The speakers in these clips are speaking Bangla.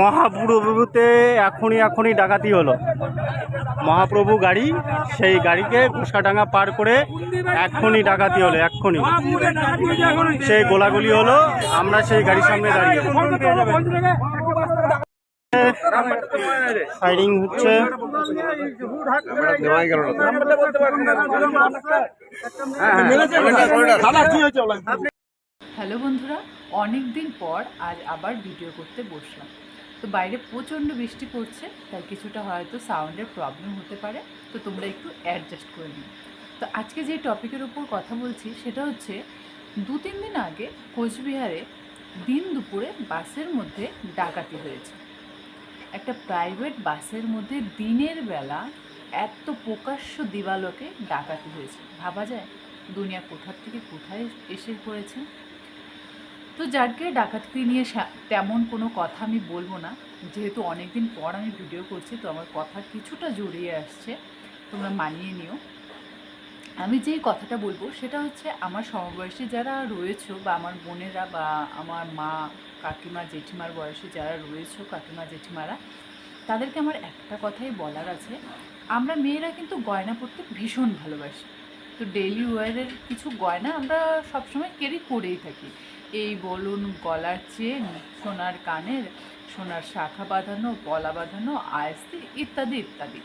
মহাপ্রভুতে এখনই এখনই ডাকাতি হলো। মহাপ্রভু গাড়ি সেই গাড়িকে ঘোষাডাঙ্গা পার করে এক্ষুনি ডাকাতি হলো এক্ষুনি সেই গোলাগুলি হলো আমরা সেই গাড়ির সামনে দাঁড়িয়ে। ফায়ারিং হচ্ছে। হ্যালো বন্ধুরা অনেক দিন পর আজ আবার ভিডিও করতে বসলাম। তো বাইরে প্রচণ্ড বৃষ্টি পড়ছে, তাই কিছুটা হয়তো সাউন্ডের প্রবলেম হতে পারে, তো তোমরা একটু অ্যাডজাস্ট করে নিও। তো আজকে যে টপিকের উপর কথা বলছি, সেটা হচ্ছে দু তিন দিন আগে কোচবিহারে দিন দুপুরে বাসের মধ্যে ডাকাতি হয়েছে। একটা প্রাইভেট বাসের মধ্যে দিনের বেলা এত প্রকাশ্য দিবালোকে ডাকাতি হয়েছে। ভাবা যায়, দুনিয়া কোথার থেকে কোথায় এসে পড়েছে? তো যাকে ডাকাতি নিয়ে তেমন কোনো কথা আমি বলব না। যেহেতু অনেক দিন পর আমি ভিডিও করছি, তো আমার কথা কিছুটা জড়িয়ে আসছে। তোমরা মানিয়ে নিও। আমি যেই কথাটা বলব, সেটা হচ্ছে আমার সমবয়সী যারা রয়েছে বা আমার বোনেরা বা আমার মা, কাকিমা, জেঠিমার বয়সে যারা রয়েছে, কাকিমা, জেঠিমারা, তাদেরকে আমার একটা কথাই বলার আছে। আমরা মেয়েরা কিন্তু গয়না পরতে ভীষণ ভালোবাসি। তো ডেইলি ওয়ারের কিছু গয়না আমরা সবসময় ক্যারি করেই থাকি। এই বলুন গলার চেন, সোনার কানের, সোনার শাখা বাঁধানো পলা বাঁধানো, আয়স্তি ইত্যাদি ইত্যাদি।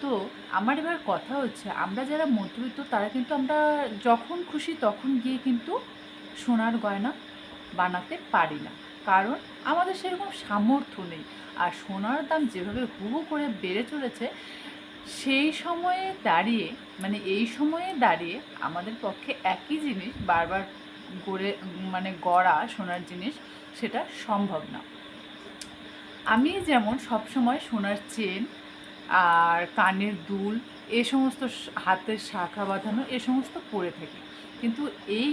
তো আমার এবার কথা হচ্ছে, আমরা যারা মধ্যবিত্ত তারা কিন্তু আমরা যখন খুশি তখন গিয়ে কিন্তু সোনার গয়না বানাতে পারি না। কারণ আমাদের সেরকম সামর্থ্য নেই। আর সোনার দাম যেভাবে হু করে বেড়ে চলেছে, সেই সময়ে দাঁড়িয়ে মানে এই সময়ে দাঁড়িয়ে আমাদের পক্ষে একই জিনিস বারবার গড়ে মানে গড়া সোনার জিনিস, সেটা সম্ভব না। আমি যেমন সবসময় সোনার চেন আর কানের দুল, এ সমস্ত হাতের শাখা বাঁধানো, এ সমস্ত পরে থাকি। কিন্তু এই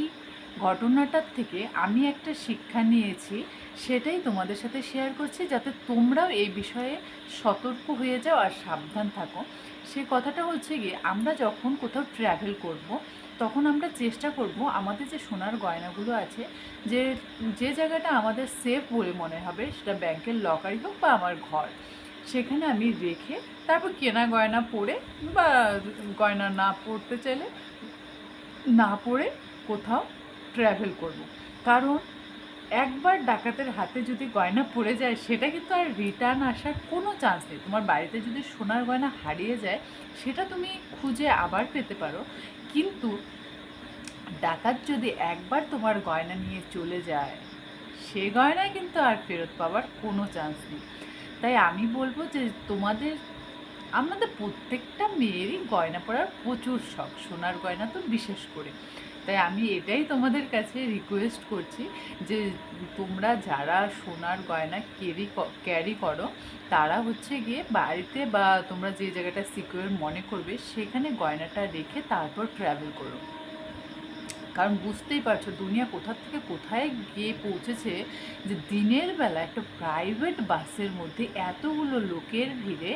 ঘটনাটার থেকে আমি একটা শিক্ষা নিয়েছি, সেটাই তোমাদের সাথে শেয়ার করছি, যাতে তোমরাও এই বিষয়ে সতর্ক হয়ে যাও আর সাবধান থাকো। সে কথাটা হচ্ছে গিয়ে, আমরা যখন কোথাও ট্র্যাভেল করব, তখন আমরা চেষ্টা করব আমাদের যে সোনার গয়নাগুলো আছে, যে যে জায়গাটা আমাদের সেফ বলে মনে হবে, সেটা ব্যাংকের লকারই হোক বা আমার ঘর, সেখানে আমি রেখে তারপর কেনা গয়না পরে বা গয়না না পরতে চাইলে, না পরে কোথাও ট্র্যাভেল করব। কারণ একবার ডাকাতের হাতে যদি গয়না পড়ে যায়, সেটা কিন্তু আর রিটার্ন আসার কোনো চান্স নেই। তোমার বাড়িতে যদি সোনার গয়না হারিয়ে যায়, সেটা তুমি খুঁজে আবার পেতে পারো। কিন্তু ডাকাত যদি একবার তোমার গয়না নিয়ে চলে যায়, সে গয়নায় কিন্তু আর ফেরত পাওয়ার কোনো চান্স নেই। তাই আমি বলব যে তোমাদের, আমাদের প্রত্যেকটা মেয়েরই গয়না পরার প্রচুর শখ। সোনার গয়না তো বিশেষ করে। তাই আমি এটাই তোমাদের কাছে রিকোয়েস্ট করছি যে তোমরা যারা সোনার গয়না ক্যারি ক্যারি করো, তারা হচ্ছে গিয়ে বাড়িতে বা তোমরা যে জায়গাটা সিকিউর মনে করবে, সেখানে গয়নাটা রেখে তারপর ট্রাভেল করো। কারণ বুঝতেই পারছ, দুনিয়া কোথা থেকে কোথায় গিয়ে পৌঁছেছে যে দিনের বেলা একটা প্রাইভেট বাসের মধ্যে এতগুলো লোকের ভিড়ে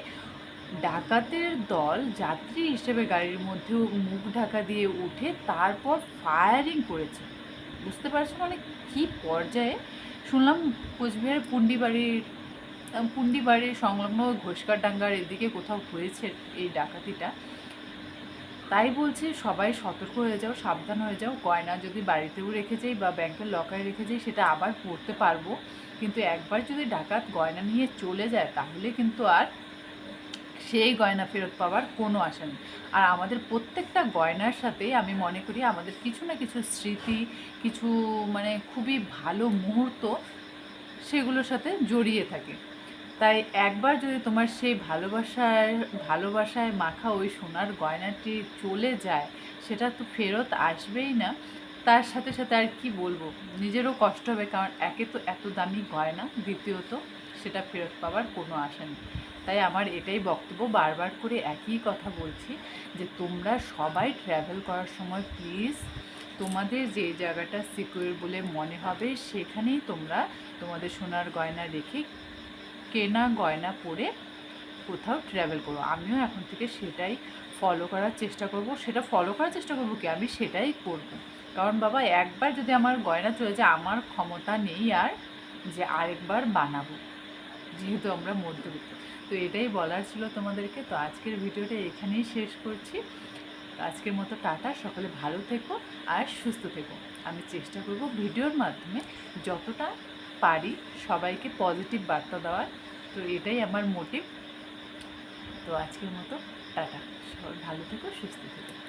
ডাকাতের দল যাত্রী হিসেবে গাড়ির মধ্যে মুখ ঢাকা দিয়ে উঠে তারপর ফায়ারিং করেছে। বুঝতে পারছ মানে কী পর্যায়ে? শুনলাম কোচবিহারের পুন্ডিবাড়ির পুন্ডিবাড়ির সংলগ্ন ঘোষকার ডাঙ্গার এদিকে কোথাও হয়েছে এই ডাকাতিটা। তাই বলছি সবাই সতর্ক হয়ে যাও, সাবধান হয়ে যাও, গয়না যদি বাড়িতেও রেখে যাই বা ব্যাংকের লকারে রেখে যাই সেটা আবার পড়তে পারব। কিন্তু একবার যদি ডাকাত গয়না নিয়ে চলে যায় তাহলে কিন্তু আর সেই গয়না ফেরত পাওয়ার কোনো আশা নেই। আর আমাদের প্রত্যেকটা গয়নার সাথে আমি মনে করি আমাদের কিছু না কিছু স্মৃতি, কিছু মানে খুবই ভালো মুহূর্ত সেগুলোর সাথে জড়িয়ে থাকে। তাই একবার যদি তোমার সেই ভালোবাসায় ভালোবাসায় মাখা ওই সোনার গয়নাটি চলে যায়, সেটা তো ফেরত আসবেই না। তার সাথে সাথে আর কি বলব? নিজেরও কষ্ট হবে, কারণ একে তো এত দামি গয়না, দ্বিতীয়ত সেটা ফেরত পাওয়ার কোনো আশা নেই। তাই আমার এটাই বক্তব্য, বারবার করে একই কথা বলছি যে তোমরা সবাই ট্র্যাভেল করার সময় প্লিজ তোমাদের যে জায়গাটা সিকিউর বলে মনে হবে সেখানেই তোমরা তোমাদের সোনার গয়না রেখে কেনা গয়না পরে কোথাও ট্র্যাভেল করো। আমিও এখন থেকে সেটাই ফলো করার চেষ্টা করব। সেটা ফলো করার চেষ্টা করব কি? আমি সেটাই করব। কারণ বাবা, একবার যদি আমার গয়না চলে যায়, আমার ক্ষমতা নেই আর যে আরেকবার বানাবো। যেহেতু আমরা মধ্যবিত্ত। তো এটাই বলার ছিল তোমাদেরকে। তো আজকের ভিডিওটা এখানেই শেষ করছি। আজকের মতো টাটা। সকলে ভালো থেকো আর সুস্থ থেকো। আমি চেষ্টা করব ভিডিওর মাধ্যমে যতটা পারি সবাইকে পজিটিভ বার্তা দেওয়ার। তো এটাই আমার মোটিভ। তো আজকের মতো টাটা। সবাই ভালো থেকো, সুস্থ থেকো।